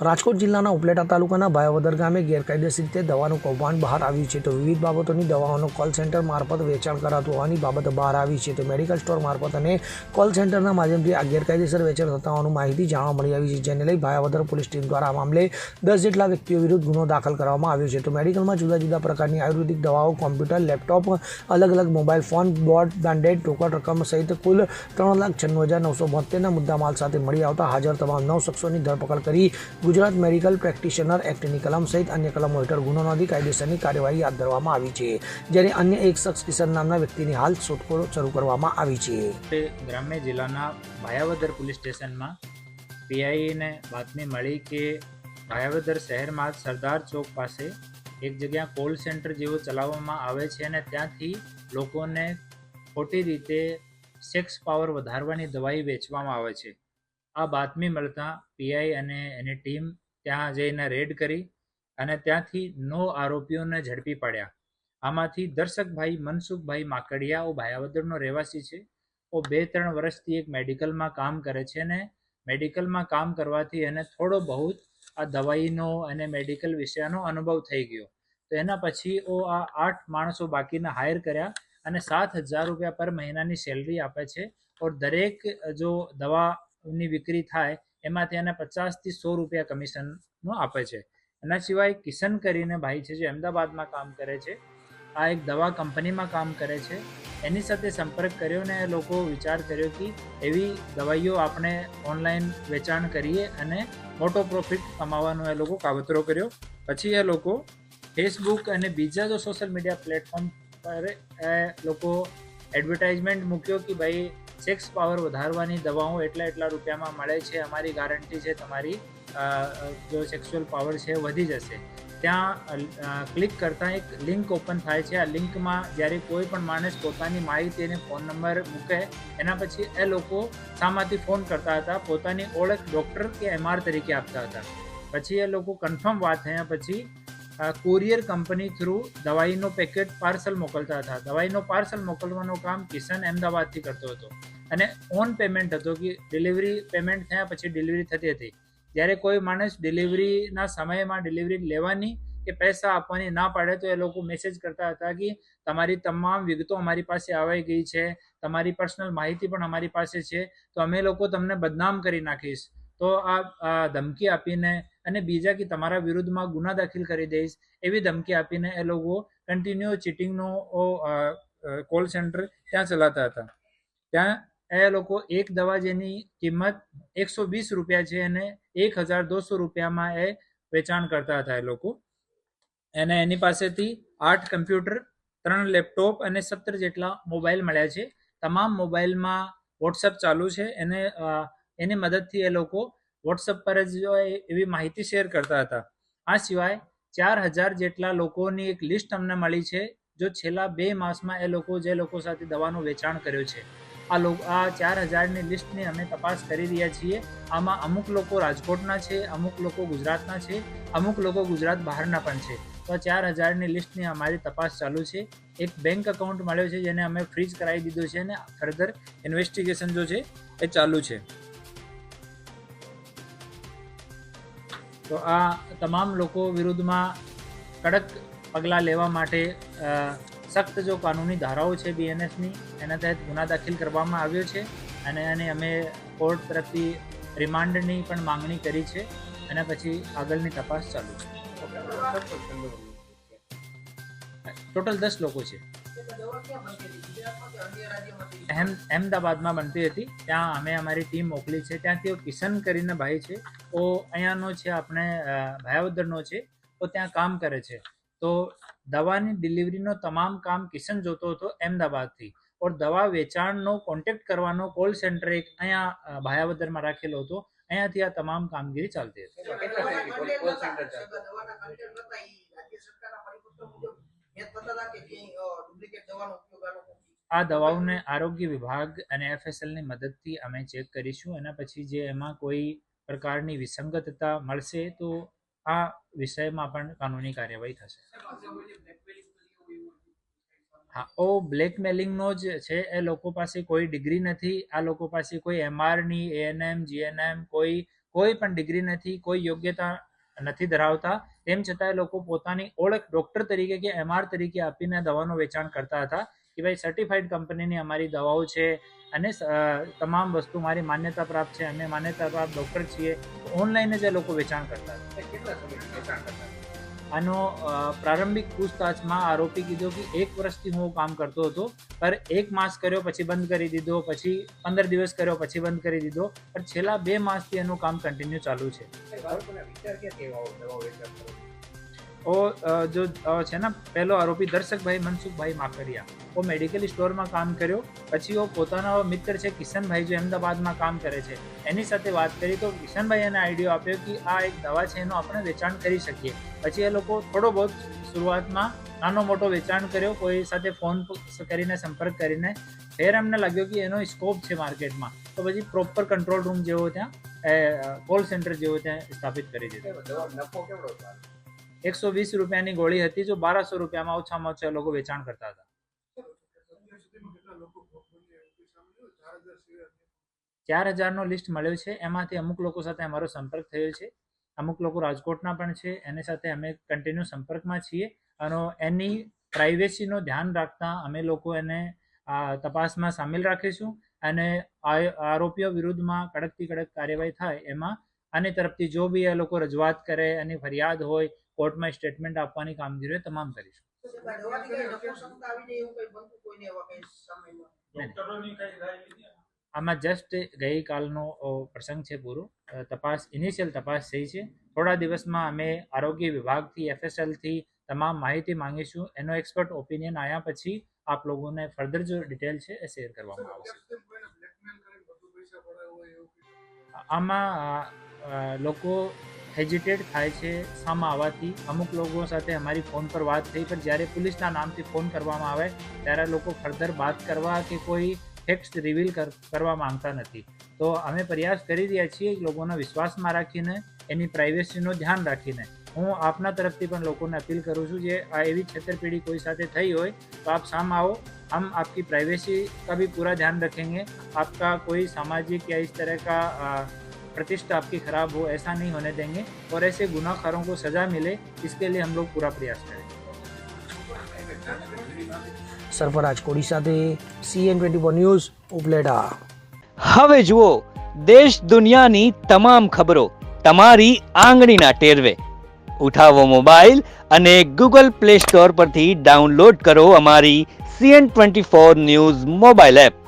રાજકોટ જિલ્લાના ઉપલેટા તાલુકાના ભાયાવદર ગામે ગેરકાયદેસર રીતે દવાનું કૌભાંડ બહાર આવ્યું છે તો વિવિધ બાબતોની દવાઓનો કોલ સેન્ટર મારફત વેચાણ કરાતું હોવાની બાબત બહાર આવી છે તો મેડિકલ સ્ટોર મારફત અને કોલ સેન્ટરના માધ્યમથી આ ગેરકાયદેસર વેચાણ થતા હોવાનું માહિતી જાણવા મળી આવી છે, જેને લઈ ભાયાવદર પોલીસ ટીમ દ્વારા આ મામલે દસ જેટલા વ્યક્તિઓ વિરુદ્ધ ગુનો દાખલ કરવામાં આવ્યો છે. તો મેડિકલમાં જુદા જુદા પ્રકારની આયુર્વેદિક દવાઓ કોમ્પ્યુટર લેપટોપ અલગ અલગ mobile phone board branded token રકમ સહિત કુલ ત્રણ લાખ છન્નું હજાર નવસો બોતેરના મુદ્દામાલ સાથે મળી આવતા હાજર તમામ નવ શખ્સોની ધરપકડ કરી ગુજરાત મેડિકલ પ્રેક્ટિશનર એક્ટની કલમ સહિત અન્ય કલમો હેઠળ ગુનો નોંધી કાયદેસરની કાર્યવાહી હાથ ધરવામાં આવી છે જ્યારે અન્ય એક શખ્સ કિશન નામના વ્યક્તિની હાલ શોધખોળ શરૂ કરવામાં આવી છે. ગ્રામ્ય જિલ્લાના ભાયાવદર પોલીસ સ્ટેશનમાં પીઆઈને બાતમી મળી કે ભાયાવદર શહેરમાં સરદાર ચોક પાસે એક જગ્યા કોલ સેન્ટર જેવું ચલાવવામાં આવે છે અને ત્યાંથી લોકોને ખોટી રીતે સેક્સ પાવર વધારવાની દવાઈ વેચવામાં આવે છે. આ બાતમી મળતા પીઆઈ અને એની ટીમ ત્યાં જઈને રેડ કરી અને ત્યાંથી નવ આરોપીઓને ઝડપી પડ્યા. આમાંથી દર્શકભાઈ મનસુખભાઈ માકડિયા, ઓ ભાયાવદરનો રહેવાસી છે. ઓ બે ત્રણ વર્ષથી એક મેડિકલમાં કામ કરે છે અને મેડિકલમાં કામ કરવાથી એને થોડો બહુ આ દવાઈનો અને મેડિકલ વિષયનો અનુભવ થઈ ગયો. તો એના પછી ઓ આ આઠ માણસો બાકીના હાયર કર્યા અને સાત હજાર રૂપિયા પર મહિનાની સેલરી આપે છે. ઓર દરેક જો દવાની વિક્રી થાય, એમાંથી એને પચાસથી સો રૂપિયા કમિશનનું આપે છે. એના સિવાય કિશન કરીને ભાઈ છે જે અમદાવાદમાં કામ કરે છે. આ એક દવા કંપનીમાં કામ કરે છે. એની સાથે સંપર્ક કર્યો ને લોકો વિચાર કર્યો કે એવી દવાઈઓ આપણે ઓનલાઈન વેચાણ કરીએ અને મોટો પ્રોફિટ કમાવાનો એ લોકો કાવતરો કર્યો. પછી એ લોકો ફેસબુક અને બીજા જો સોશિયલ મીડિયા પ્લેટફોર્મ પર એ લોકો એડવર્ટાઇઝમેન્ટ મૂક્યો કે ભાઈ સેક્સ પાવર વધારવાની દવાઓ એટલા એટલા રૂપિયામાં મળે છે. અમારી ગારંટી છે તમારી જો સેક્સ્યુઅલ પાવર છે વધી જશે. ત્યાં ક્લિક કરતાં એક લિંક ઓપન થાય છે. આ લિંકમાં જ્યારે કોઈ પણ માણસ પોતાની માહિતી અને ફોન નંબર મૂકે, એના પછી એ લોકો શામાંથી ફોન કરતા હતા. પોતાની ઓળખ ડૉક્ટર કે એમઆર તરીકે આપતા હતા. પછી એ લોકો કન્ફર્મ વાત થયા પછી કુરિયર કંપની થ્રુ દવાઈનો પેકેટ પાર્સલ મોકલતા હતા. દવાઈનો પાર્સલ મોકલવાનું કામ કિશન અમદાવાદથી કરતો હતો. અને ઓન પેમેન્ટ હતો કે ડિલિવરી પેમેન્ટ થયા પછી ડિલિવરી થતી હતી. જ્યારે કોઈ માણસ ડિલિવરીના સમયમાં ડિલિવરી લેવાની કે પૈસા આપવાની ના પાડે તો એ લોકો મેસેજ કરતા હતા કે તમારી તમામ વિગતો અમારી પાસે આવી ગઈ છે. તમારી પર્સનલ માહિતી પણ અમારી પાસે છે. તો અમે લોકો તમને બદનામ કરી નાખીશ. તો આ ધમકી આપીને અને બીજા કે તમારા વિરુદ્ધમાં ગુના દાખલ કરી દઈશ, એવી ધમકી આપીને એ લોકો કન્ટિન્યુ ચીટિંગનો કોલ સેન્ટર ત્યાં ચલાતા હતા. ત્યાં એ લોકો એક દવા જેની કિંમત એકસો વીસ રૂપિયા છે અને એક હજાર દોસો રૂપિયામાં એ વેચાણ કરતા હતા એ લોકો. અને એની પાસેથી આઠ કમ્પ્યુટર, ત્રણ લેપટોપ અને સત્તર જેટલા મોબાઈલ મળ્યા છે. તમામ મોબાઈલમાં વોટ્સઅપ ચાલુ છે. એને એની મદદથી એ લોકો વોટ્સઅપ પર જ એવી માહિતી શેર કરતા હતા. આ સિવાય ચાર હજાર જેટલા લોકોની એક લિસ્ટ અમને મળી છે, જો છેલ્લા બે માસમાં એ લોકો જે લોકો સાથે દવાનું વેચાણ કર્યું છે. આ લોકો આ ચાર હજારની લિસ્ટની અમે તપાસ કરી રહ્યા છીએ. આમાં અમુક લોકો રાજકોટના છે, અમુક લોકો ગુજરાતના છે, અમુક લોકો ગુજરાત બહારના પણ છે. તો ચાર હજારની લિસ્ટની અમારી તપાસ ચાલુ છે. એક બેંક એકાઉન્ટ મળ્યો છે, જેને અમે ફ્રીઝ કરાવી દીધું છે અને ફર્ધર ઇન્વેસ્ટિગેશન જો છે, એ ચાલુ છે. તો આ તમામ લોકો વિરુદ્ધમાં કડક પગલાં લેવા માટે સખ્ત જો કાનૂની ધારાઓ છે બીએનએસની એના તહેત ગુના દાખલ કરવામાં આવ્યો છે અને એને અમે કોર્ટ તરફથી રિમાન્ડની પણ માંગણી કરી છે અને પછી આગળની તપાસ ચાલુ છે. ટોટલ દસ લોકો છે. અહેમ અહેમદાબાદમાં બનતી હતી. ત્યાં અમે અમારી ટીમ મોકલી છે. ત્યાંથી કિશન કરીને ભાઈ છે. ઓ અહીંયાનો છે આપણે ભાયાવદરનો છે. તો ત્યાં કામ કરે છે. તો દવાની ડિલિવરીનો તમામ કામ કિશન જોતો હતો અહેમદાબાદથી. ઓર દવા વેચાણનો કોન્ટેક્ટ કરવાનો કોલ સેન્ટર એક અહીંયા ભાયાવદરમાં રાખેલો હતો. અહીંયાથી આ તમામ કામગીરી ચાલતી હતી. આ દવાઓને આરોગ્ય વિભાગ અને એફએસએલની મદદથી અમે ચેક કરીશું. એના પછી જે એમાં કોઈ પ્રકારની વિસંગતતા મળશે તો આ વિષયમાં પણ કાનૂની કાર્યવાહી થશે. હા, ઓ બ્લેકમેલિંગનો જ છે. એ લોકો પાસે કોઈ ડિગ્રી નથી. આ લોકો પાસે કોઈ એમઆરની એએનએમ જીએનએમ કોઈ કોઈ પણ ડિગ્રી નથી. કોઈ યોગ્યતા નથી ધરાવતા. તેમ છતાં એ લોકો પોતાની ઓળખ ડૉક્ટર તરીકે કે એમઆર તરીકે આપીને દવાનું વેચાણ કરતા હતા કે ભાઈ સર્ટિફાઈડ કંપનીની અમારી દવાઓ છે અને તમામ વસ્તુ મારી માન્યતા પ્રાપ્ત છે, અમે માન્યતા પ્રાપ્ત ડૉક્ટર છીએ. ઓનલાઈન જ એ લોકો વેચાણ કરતા હતા. કેટલા સમય વેચાણ કરતા આનો પ્રારંભિક પૂછતાછમાં આરોપી કીધો કે એક વર્ષથી હું કામ કરતો હતો, પર એક માસ કર્યો પછી બંધ કરી દીધો, પછી પંદર દિવસ કર્યો પછી બંધ કરી દીધો, પણ છેલ્લા બે માસથી એનું કામ કન્ટિન્યુ ચાલુ છે. ઓ જો છે ને, પહેલો આરોપી દર્શકભાઈ મનસુખભાઈ માકડિયા. ઓ મેડિકલ સ્ટોરમાં કામ કર્યો. પછી ઓ પોતાનો મિત્ર છે કિશનભાઈ જે અમદાવાદમાં કામ કરે છે. એની સાથે વાત કરી તો કિશનભાઈ એને આઈડિયો આપ્યો કે આ એક દવા છે એનું આપણે વેચાણ કરી શકીએ. પછી એ લોકો થોડો બહુ શરૂઆતમાં નાનો મોટો વેચાણ કર્યો. કોઈ સાથે ફોન કરીને સંપર્ક કરીને. ફેર એમને લાગ્યો કે એનો સ્કોપ છે માર્કેટમાં. તો પછી પ્રોપર કંટ્રોલ રૂમ જેવો ત્યાં કોલ સેન્ટર જેવો ત્યાં સ્થાપિત કરી દીધો. નફો કેવડો? એકસો વીસ રૂપિયાની ગોળી હતી જો બારસો રૂપિયામાં ઓછામાં ઓછા લોકો વેચાણ કરતા હતા. ચાર હજારનો લિસ્ટ મળ્યો છે. એમાંથી અમુક લોકો સાથે અમારો સંપર્ક થયો છે. અમુક લોકો રાજકોટના પણ છે. એની સાથે અમે કન્ટિન્યુ સંપર્કમાં છીએ. અને એની પ્રાઇવેસીનું ધ્યાન રાખતા અમે લોકો એને તપાસમાં સામેલ રાખીશું. અને આરોપીઓ વિરુદ્ધમાં કડકથી કડક કાર્યવાહી થાય એમાં. આની તરફથી જો બી એ લોકો રજૂઆત કરે, એની ફરિયાદ હોય કોર્ટમાં સ્ટેટમેન્ટ આપવાની કામગીરી તમામ કરીશું. આમાં? જસ્ટ ગઈકાલનો પ્રસંગ છે પૂરો. તપાસ ઇનિશિયલ તપાસ થઈ છે. થોડા દિવસમાં અમે આરોગ્ય વિભાગથી એફએસએલથી તમામ માહિતી માંગીશું. એનો એક્સપર્ટ ઓપિનિયન આવ્યા પછી આપ લોકોને ફર્ધર જો ડિટેલ છે એ શેર કરવામાં આવશે. આમાં લોકો હેજિટેટ થાય છે સામા આવવાથી અમુક લોકો સાથે અમારી ફોન પર વાત થઈ પણ જ્યારે પોલીસના નામથી ફોન કરવામાં આવે ત્યારે લોકો ફર્ધર વાત કરવા કે કોઈ ફેક્ટ્સ રિવીલ કરવા માંગતા નથી તો અમે પ્રયાસ કરી રહ્યા છીએ લોકોના વિશ્વાસમાં રાખીને એની પ્રાઇવેસીનું ધ્યાન રાખીને હું આપના તરફથી પણ લોકોને અપીલ કરું છું જે આ એવી છેતરપિંડી કોઈ સાથે થઈ હોય તો આપ સામ आओ हम आपकी प्राइवेसी का भी पूरा ध्यान रखेंगे आपका कोई सामाजिक या इस तरह का अ, प्रतिष्ठा आपकी खराब हो ऐसा नहीं होने देंगे और ऐसे गुनाहगारों को सज़ा मिले इसके लिए हम लोग पूरा प्रयास करेंगे સરફરાજ કોડી સાથે CN twenty four news Upleta હવે જુઓ દેશ દુનિયાની તમામ ખબરો તમારી આંગળીના ટેરવે ઉઠાવો મોબાઈલ અને ગૂગલ પ્લે સ્ટોર પરથી ડાઉનલોડ કરો અમારી CN twenty four news mobile app